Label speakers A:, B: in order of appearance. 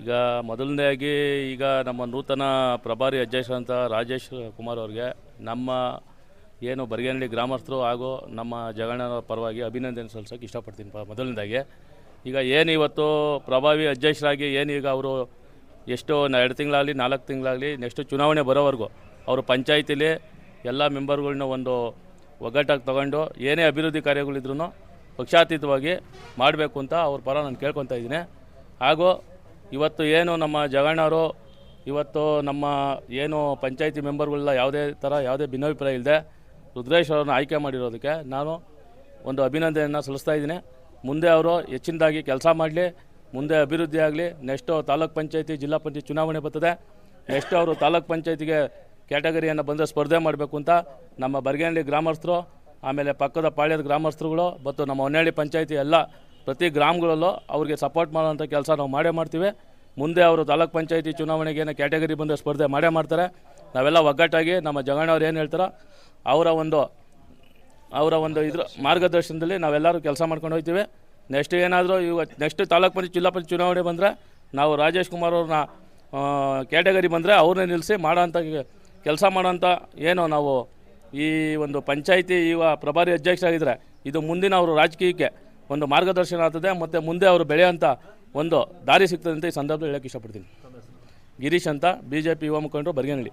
A: ಈಗ ಮೊದಲನೇದಾಗಿ ಈಗ ನಮ್ಮ ನೂತನ ಪ್ರಭಾರಿ ಅಧ್ಯಕ್ಷರಂತ ರಾಜೇಶ್ ಕುಮಾರ್ ಅವ್ರಿಗೆ ನಮ್ಮ ಏನು ಬರಗೇನಹಳ್ಳಿ ಗ್ರಾಮಸ್ಥರು ಹಾಗೂ ನಮ್ಮ ಜಗಣ್ಣನವರ ಪರವಾಗಿ ಅಭಿನಂದನೆ ಸಲ್ಲಿಸೋಕೆ ಇಷ್ಟಪಡ್ತೀನಿ ಪ ಮೊದಲನೇದಾಗಿ. ಈಗ ಏನು ಇವತ್ತು ಪ್ರಭಾವಿ ಅಧ್ಯಕ್ಷರಾಗಿ ಏನು ಈಗ ಅವರು ಎಷ್ಟು ಎರಡು ತಿಂಗಳಾಗಲಿ, ನಾಲ್ಕು ತಿಂಗಳಾಗಲಿ, ನೆಕ್ಸ್ಟ್ ಚುನಾವಣೆ ಬರೋವರೆಗೂ ಅವರು ಪಂಚಾಯತಿಲಿ ಎಲ್ಲ ಮೆಂಬರ್ಗಳನ್ನ ಒಂದು ಒಗ್ಗಟ್ಟಾಗಿ ತಗೊಂಡು ಏನೇ ಅಭಿವೃದ್ಧಿ ಕಾರ್ಯಗಳಿದ್ರು ಪಕ್ಷಾತೀತವಾಗಿ ಮಾಡಬೇಕು ಅಂತ ಅವ್ರ ಪರ ನಾನು ಕೇಳ್ಕೊತಾ ಇದ್ದೀನಿ. ಹಾಗೂ ಇವತ್ತು ಏನು ನಮ್ಮ ಜಗಣ್ಣವರು ಇವತ್ತು ನಮ್ಮ ಏನು ಪಂಚಾಯಿತಿ ಮೆಂಬರ್ಗಳೆಲ್ಲ ಯಾವುದೇ ಥರ, ಯಾವುದೇ ಭಿನ್ನಾಭಿಪ್ರಾಯ ಇಲ್ಲದೆ ರುದ್ರೇಶ್ ಅವ್ರನ್ನ ಆಯ್ಕೆ ಮಾಡಿರೋದಕ್ಕೆ ನಾನು ಒಂದು ಅಭಿನಂದನೆಯನ್ನು ಸಲ್ಲಿಸ್ತಾ ಇದ್ದೀನಿ. ಮುಂದೆ ಅವರು ಹೆಚ್ಚಿನದಾಗಿ ಕೆಲಸ ಮಾಡಲಿ, ಮುಂದೆ ಅಭಿವೃದ್ಧಿ ಆಗಲಿ, ನೆಕ್ಸ್ಟು ತಾಲೂಕ್ ಪಂಚಾಯಿತಿ, ಜಿಲ್ಲಾ ಪಂಚಾಯತ್ ಚುನಾವಣೆ ಬರ್ತದೆ, ನೆಕ್ಸ್ಟ್ ಅವರು ತಾಲೂಕ್ ಪಂಚಾಯತಿಗೆ ಕ್ಯಾಟಗರಿಯನ್ನು ಬಂದರೆ ಸ್ಪರ್ಧೆ ಮಾಡಬೇಕು ಅಂತ ನಮ್ಮ ಬರ್ಗೇನಹಳ್ಳಿ ಗ್ರಾಮಸ್ಥರು, ಆಮೇಲೆ ಪಕ್ಕದ ಪಾಳ್ಯದ ಗ್ರಾಮಸ್ಥರುಗಳು, ಮತ್ತು ನಮ್ಮ ಹೊನ್ನಳ್ಳಿ ಪಂಚಾಯಿತಿ ಎಲ್ಲ ಪ್ರತಿ ಗ್ರಾಮಗಳಲ್ಲೂ ಅವ್ರಿಗೆ ಸಪೋರ್ಟ್ ಮಾಡೋಂಥ ಕೆಲಸ ನಾವು ಮಾಡೇ ಮಾಡ್ತೀವಿ. ಮುಂದೆ ಅವರು ತಾಲೂಕ್ ಪಂಚಾಯತಿ ಚುನಾವಣೆಗೆ ಏನೋ ಕ್ಯಾಟಗರಿ ಬಂದ ಸ್ಪರ್ಧೆ ಮಾಡೇ ಮಾಡ್ತಾರೆ. ನಾವೆಲ್ಲ ಒಗ್ಗಟ್ಟಾಗಿ ನಮ್ಮ ಜಗಣ್ಣವ್ರು ಏನು ಹೇಳ್ತಾರೋ ಅವರ ಒಂದು ಅವರ ಒಂದು ಇದ್ರ ಮಾರ್ಗದರ್ಶನದಲ್ಲಿ ನಾವೆಲ್ಲರೂ ಕೆಲಸ ಮಾಡ್ಕೊಂಡು ಹೋಗ್ತೀವಿ. ನೆಕ್ಸ್ಟ್ ಏನಾದರೂ ಇವಾಗ ನೆಕ್ಸ್ಟ್ ತಾಲೂಕು ಪಂಚಾಯತ್, ಜಿಲ್ಲಾ ಪಂಚಾಯತ್ ಚುನಾವಣೆ ಬಂದರೆ ನಾವು ರಾಜೇಶ್ ಕುಮಾರ್ ಅವ್ರನ್ನ ಕ್ಯಾಟಗರಿ ಬಂದರೆ ಅವ್ರನ್ನೇ ನಿಲ್ಲಿಸಿ ಮಾಡೋಂಥ ಕೆಲಸ ಮಾಡೋಂಥ ಏನು ನಾವು ಈ ಒಂದು ಪಂಚಾಯಿತಿ ಇವ ಪ್ರಭಾರಿ ಅಧ್ಯಕ್ಷರಾಗಿದ್ದರೆ ಇದು ಮುಂದಿನ ಅವರು ರಾಜಕೀಯಕ್ಕೆ ಒಂದು ಮಾರ್ಗದರ್ಶನ ಆಗ್ತದೆ, ಮತ್ತು ಮುಂದೆ ಅವರು ಬೆಳೆಯೋಂಥ ಒಂದು ದಾರಿ ಸಿಗ್ತದೆ ಅಂತ ಈ ಸಂದರ್ಭದಲ್ಲಿ ಹೇಳೋಕ್ಕೆ ಇಷ್ಟಪಡ್ತೀನಿ. ಗಿರೀಶ್ ಅಂತ ಬಿ ಜೆ ಪಿ ಯುವ ಮುಖಂಡರು ಬರ್ಗೇನಹಳ್ಳಿ.